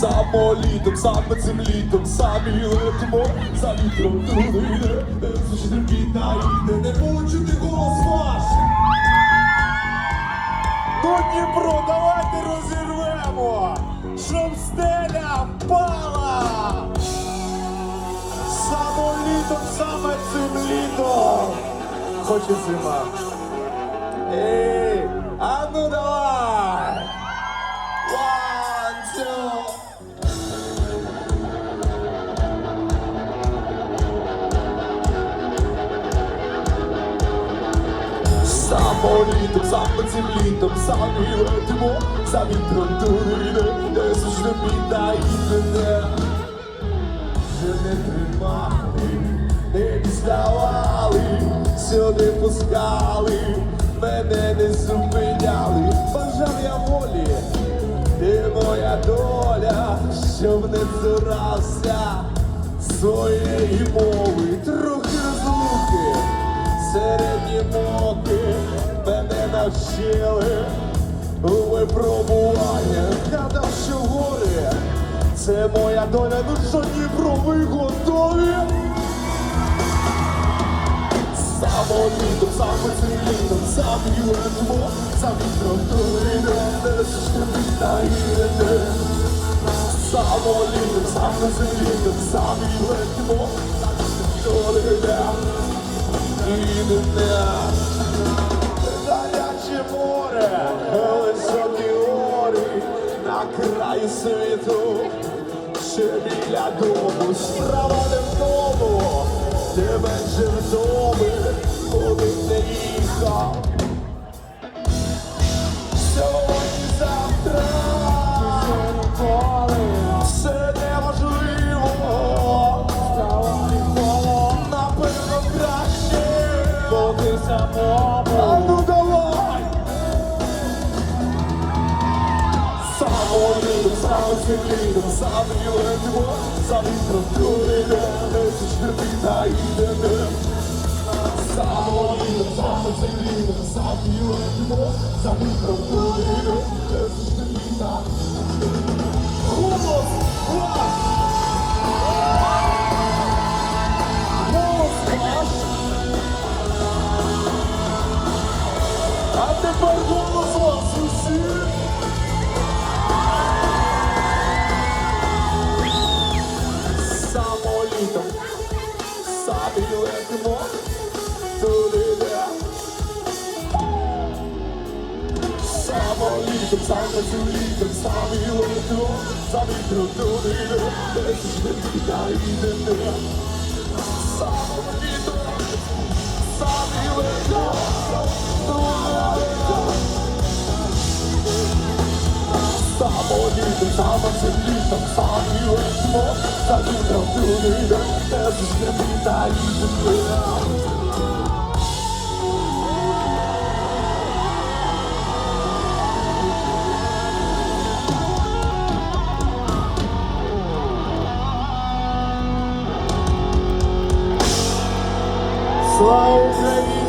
Самолітом, саме цим літом, самі летимо, за вітром туди йде, віта йде, не получити голос ваш. Ну, Дніпро, давайте розірвемо, щоб стеля впала. Самолітом, саме цим літом, хоч і зима. Ей, а ну давай! Самолітом, саме цим літом, самі летимо, за вітром туди йде, де завжди біда і мене. Вже не тримали, не діставали, сюди пускали, мене не зупиняли, бажав я волі, ти моя доля, щоб не цурався своєї мови, трохи розлуки, середні моки навчили у випробуваннях, гадав, що горе. Це моя доля, ну що Дніпро, ви готові? Самолітом, цим літом, самі летимо, за вітром ж та йде. Самолітом, цим літом, самі летимо, за вітром туди, і море, високі гори, на краю світу, ще біля дому, справа не в тому, тебе вже вдома, куди не їхав. Сьогодні, завтра, все неважливо, напевно краще, поки самому. Самолітом, саме землітом, саме летимо, за вітром туди, де завжди віта йде. Самолітом, саме землітом, саме летимо, за Самолітом. Самі летимо. Туди, де Самолітом, саме цим літом, самі летимо, за вітром туди, де біда йде. Самолітом, самі летимо, самі летимо, за вітром туди, де завжди біда йде. Слава Україні!